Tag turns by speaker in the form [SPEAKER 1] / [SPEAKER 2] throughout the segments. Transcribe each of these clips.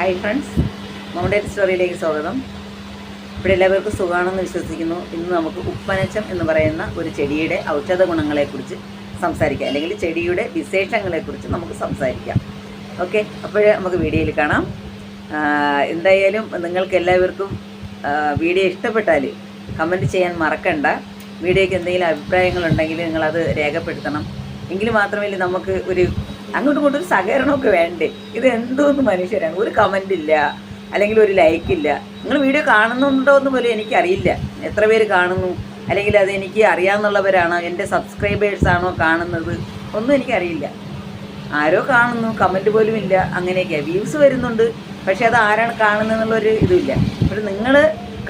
[SPEAKER 1] Hi friends നമ്മുടെ സ്റ്റോറിയിലേക്ക് സ്വാഗതം. ഇവിടെ എല്ലാവർക്കും സുഖമാണെന്ന് വിശ്വസിക്കുന്നു. ഇന്ന് നമുക്ക് ഉപ്പനച്ചം എന്ന് പറയുന്ന ഒരു ചെടിയുടെ ഔഷധ ഗുണങ്ങളെക്കുറിച്ച് സംസാരിക്കാം. അല്ലെങ്കിൽ ചെടിയുടെ വിശേഷങ്ങളെക്കുറിച്ച് നമുക്ക് സംസാരിക്കാം. ഓക്കെ അപ്പോഴേ നമുക്ക് വീഡിയോയിൽ കാണാം. എന്തായാലും നിങ്ങൾക്ക് എല്ലാവർക്കും വീഡിയോ ഇഷ്ടപ്പെട്ടാൽ കമന്റ് ചെയ്യാൻ മറക്കണ്ട. വീഡിയോയ്ക്ക് എന്തെങ്കിലും അഭിപ്രായങ്ങളുണ്ടെങ്കിൽ നിങ്ങളത് രേഖപ്പെടുത്തണം. എങ്കിൽ മാത്രമേ നമുക്ക് ഒരു അങ്ങോട്ടും ഇങ്ങോട്ടും ഒരു സഹകരണമൊക്കെ വേണ്ടേ? ഇത് എന്തോന്ന് മനുഷ്യരാണ് ഒരു കമന്റ് ഇല്ല. അല്ലെങ്കിൽ ഒരു ലൈക്ക് ഇല്ല. നിങ്ങൾ വീഡിയോ കാണുന്നുണ്ടോ എന്ന് പോലും എനിക്കറിയില്ല. എത്ര പേര് കാണുന്നു? അല്ലെങ്കിൽ അത് എനിക്ക് അറിയാമെന്നുള്ളവരാണോ എന്റെ സബ്സ്ക്രൈബേഴ്സാണോ കാണുന്നത്? ഒന്നും എനിക്കറിയില്ല. ആരോ കാണുന്നു. കമന്റ് പോലും ഇല്ല. അങ്ങനെയൊക്കെയാണ് വ്യൂസ് വരുന്നുണ്ട്. പക്ഷേ അത് ആരാണ് കാണുന്നതെന്നുള്ളൊരു ഇതുമില്ല. പക്ഷെ നിങ്ങൾ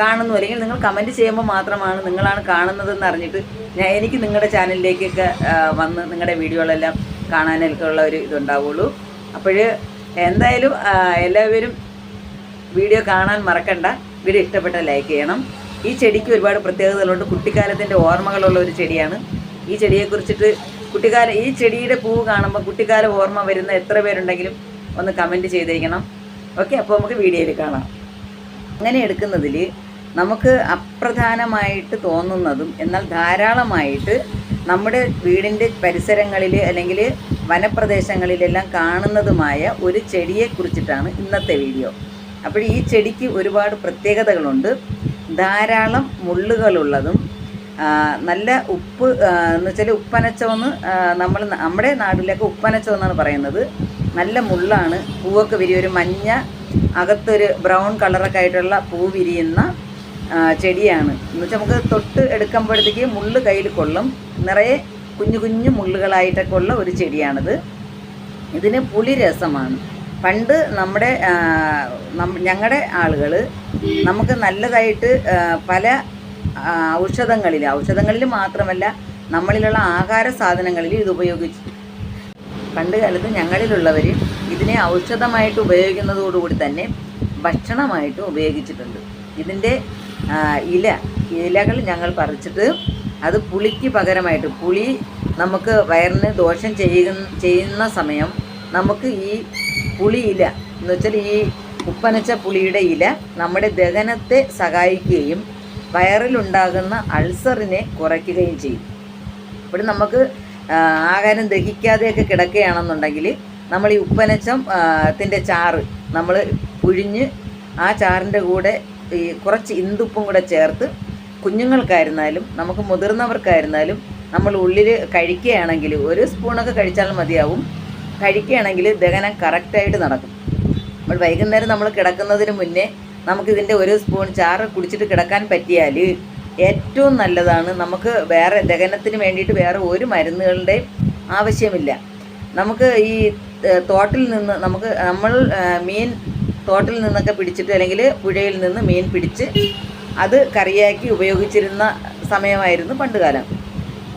[SPEAKER 1] കാണുന്നു. അല്ലെങ്കിൽ നിങ്ങൾ കമന്റ് ചെയ്യുമ്പോൾ മാത്രമാണ് നിങ്ങളാണ് കാണുന്നതെന്ന് അറിഞ്ഞിട്ട് ഞാൻ എനിക്ക് നിങ്ങളുടെ ചാനലിലേക്കൊക്കെ വന്ന് നിങ്ങളുടെ വീഡിയോകളെല്ലാം കാണാനൊക്കെ ഉള്ള ഒരു ഇതുണ്ടാവുള്ളൂ. അപ്പോൾ എന്തായാലും എല്ലാവരും വീഡിയോ കാണാൻ മറക്കണ്ട. വീഡിയോ ഇഷ്ടപ്പെട്ട ലൈക്ക് ചെയ്യണം. ഈ ചെടിക്ക് ഒരുപാട് പ്രത്യേകതകളുണ്ട്. കുട്ടിക്കാലത്തിന്റെ ഓർമ്മകളുള്ള ഒരു ചെടിയാണ്. ഈ ചെടിയെക്കുറിച്ചിട്ട് കുട്ടിക്കാല ഈ ചെടിയുടെ പൂവ് കാണുമ്പോൾ കുട്ടിക്കാല ഓർമ്മ വരുന്ന എത്ര പേരുണ്ടെങ്കിലും ഒന്ന് കമന്റ് ചെയ്തിരിക്കണം. ഓക്കെ അപ്പോൾ നമുക്ക് വീഡിയോയിൽ കാണാം. അങ്ങനെ എടുക്കുന്നതിൽ നമുക്ക് അപ്രധാനമായിട്ട് തോന്നുന്നതും എന്നാൽ ധാരാളമായിട്ട് നമ്മുടെ വീടിന്റെ പരിസരങ്ങളിൽ അല്ലെങ്കിൽ വനപ്രദേശങ്ങളിലെല്ലാം കാണുന്നതുമായ ഒരു ചെടിയെ കുറിച്ചിട്ടാണ് ഇന്നത്തെ വീഡിയോ. അപ്പോൾ ഈ ചെടിക്ക് ഒരുപാട് പ്രത്യേകതകളുണ്ട്. ധാരാളം മുള്ളുകളുള്ളതും നല്ല ഉപ്പ് എന്ന് വെച്ചാൽ ഉപ്പനച്ചോന്ന് നമ്മൾ നമ്മുടെ നാട്ടിലൊക്കെ ഉപ്പനച്ചോന്നാണ് പറയുന്നത്. നല്ല മുള്ളാണ്. പൂവൊക്കെ വിരിയൊരു മഞ്ഞ അകത്തൊരു ബ്രൗൺ കളറൊക്കെ ആയിട്ടുള്ള പൂ വിരിയുന്ന ചെടിയാണ്. എന്ന് വെച്ചാൽ നമുക്ക് തൊട്ട് എടുക്കുമ്പോഴത്തേക്ക് മുള്ള് കയ്യിൽ കൊള്ളും. നിറയെ കുഞ്ഞു കുഞ്ഞു മുള്ളുകളായിട്ടൊക്കെ ഉള്ള ഒരു ചെടിയാണിത്. ഇതിന് പുളി രസമാണ് പണ്ട് നമ്മുടെ ഞങ്ങളുടെ ആളുകൾ നമുക്ക് നല്ലതായിട്ട് പല ഔഷധങ്ങളിൽ ഔഷധങ്ങളിൽ മാത്രമല്ല നമ്മളിലുള്ള ആഹാര സാധനങ്ങളിൽ ഇത് ഉപയോഗിച്ചു. പണ്ട് കാലത്ത് ഞങ്ങളിലുള്ളവർ ഇതിനെ ഔഷധമായിട്ട് ഉപയോഗിക്കുന്നതോടുകൂടി തന്നെ ഭക്ഷണമായിട്ട് ഉപയോഗിച്ചിട്ടുണ്ട്. ഇതിന്റെ ഇല ഇലകൾ ഞങ്ങൾ പറിച്ചിട്ട് അത് പുളിക്ക് പകരമായിട്ട് പുളി നമുക്ക് വയറിന് ദോഷം ചെയ്യുന്ന ചെയ്യുന്ന സമയം നമുക്ക് ഈ പുളി ഇല എന്ന് വെച്ചാൽ ഈ ഉപ്പനച്ച പുളിയുടെ ഇല നമ്മുടെ ദഹനത്തെ സഹായിക്കുകയും വയറിലുണ്ടാകുന്ന അൾസറിനെ കുറയ്ക്കുകയും ചെയ്യും. ഇവിടെ നമുക്ക് ആഹാരം ദഹിക്കാതെയൊക്കെ കിടക്കുകയാണെന്നുണ്ടെങ്കിൽ നമ്മൾ ഈ ഉപ്പനച്ചം ത്തിന്റെ ചാറ് നമ്മൾ പുഴിഞ്ഞ് ആ ചാറിന്റെ കൂടെ ഈ കുറച്ച് ഇന്തുപ്പും കൂടെ ചേർത്ത് കുഞ്ഞുങ്ങൾക്കായിരുന്നാലും നമുക്ക് മുതിർന്നവർക്കായിരുന്നാലും നമ്മൾ ഉള്ളിൽ കഴിക്കുകയാണെങ്കിൽ ഒരു സ്പൂണൊക്കെ കഴിച്ചാൽ മതിയാവും. കഴിക്കുകയാണെങ്കിൽ ദഹനം കറക്റ്റായിട്ട് നടക്കും. നമ്മൾ വൈകുന്നേരം നമ്മൾ കിടക്കുന്നതിന് മുന്നേ നമുക്കിതിന്റെ ഒരു സ്പൂൺ ചാറ് കുടിച്ചിട്ട് കിടക്കാൻ പറ്റിയാൽ ഏറ്റവും നല്ലതാണ്. നമുക്ക് വേറെ ദഹനത്തിന് വേണ്ടിയിട്ട് വേറെ ഒരു മരുന്നുകളുടെയും ആവശ്യമില്ല. നമുക്ക് ഈ തോട്ടിൽ നിന്ന് നമുക്ക് നമ്മൾ മീൻ തോട്ടിൽ നിന്നൊക്കെ പിടിച്ചിട്ട് അല്ലെങ്കിൽ പുഴയിൽ നിന്ന് മീൻ പിടിച്ച് അത് കറിയാക്കി ഉപയോഗിച്ചിരുന്ന സമയമായിരുന്നു പണ്ടുകാലം.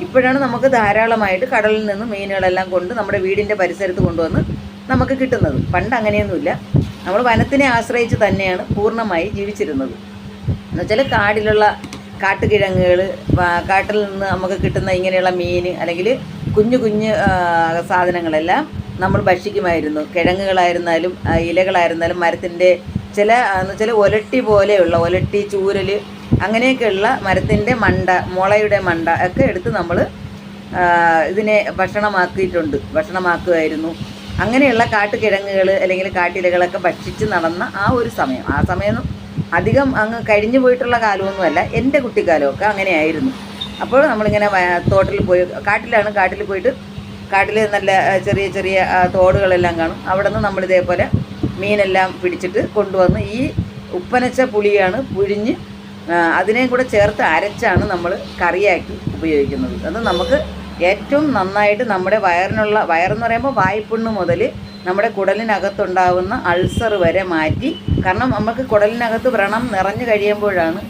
[SPEAKER 1] ഇപ്പോഴാണ് നമുക്ക് ധാരാളമായിട്ട് കടലിൽ നിന്ന് മീനുകളെല്ലാം കൊണ്ട് നമ്മുടെ വീടിന്റെ പരിസരത്ത് കൊണ്ടുവന്ന് നമുക്ക് കിട്ടുന്നത്. പണ്ട് അങ്ങനെയൊന്നുമില്ല. നമ്മൾ വനത്തിനെ ആശ്രയിച്ച് തന്നെയാണ് പൂർണമായി ജീവിച്ചിരുന്നത്. എന്നുവെച്ചാൽ കാടിലുള്ള കാട്ടുകിഴങ്ങുകൾ കാട്ടിൽ നിന്ന് നമുക്ക് കിട്ടുന്ന ഇങ്ങനെയുള്ള മീൻ അല്ലെങ്കിൽ കുഞ്ഞു കുഞ്ഞു സാധനങ്ങളെല്ലാം നമ്മൾ ഭക്ഷിക്കുമായിരുന്നു. കിഴങ്ങുകളായിരുന്നാലും ഇലകളായിരുന്നാലും മരത്തിന്റെ ചില എന്ന് വെച്ചാൽ ഒലട്ടി പോലെയുള്ള ഒലട്ടി ചൂരൽ അങ്ങനെയൊക്കെയുള്ള മരത്തിന്റെ മണ്ട മുളയുടെ മണ്ട ഒക്കെ എടുത്ത് നമ്മൾ ഇതിനെ ഭക്ഷണമാക്കിയിട്ടുണ്ട്. ഭക്ഷണമാക്കുമായിരുന്നു. അങ്ങനെയുള്ള കാട്ടുകിഴങ്ങുകൾ അല്ലെങ്കിൽ കാട്ടിലകളൊക്കെ ഭക്ഷിച്ച് നടന്ന ആ ഒരു സമയം. ആ സമയം അധികം അങ്ങ് കഴിഞ്ഞു പോയിട്ടുള്ള കാലമൊന്നുമല്ല. എന്റെ കുട്ടിക്കാലമൊക്കെ അങ്ങനെയായിരുന്നു. അപ്പോൾ നമ്മളിങ്ങനെ തോട്ടിൽ പോയി കാട്ടിലാണ് കാട്ടിൽ പോയിട്ട് കാട്ടിൽ നല്ല ചെറിയ ചെറിയ തോടുകളെല്ലാം കാണും. അവിടെ നിന്ന് നമ്മൾ ഇതേപോലെ മീനെല്ലാം പിടിച്ചിട്ട് കൊണ്ടുവന്ന് ഈ ഉപ്പനച്ച പുളിയാണ് പുഴിഞ്ഞ് അതിനെയും കൂടെ ചേർത്ത് അരച്ചാണ് നമ്മൾ കറിയാക്കി ഉപയോഗിക്കുന്നത്. അത് നമുക്ക് ഏറ്റവും നന്നായിട്ട് നമ്മുടെ വയറിനുള്ള വയറെന്ന് പറയുമ്പോൾ വായ്പുണ്ണ് മുതൽ നമ്മുടെ കുടലിനകത്തുണ്ടാവുന്ന അൾസർ വരെ മാറ്റി കാരണം നമുക്ക് കുടലിനകത്ത് വ്രണം നിറഞ്ഞു കഴിയുമ്പോഴാണ്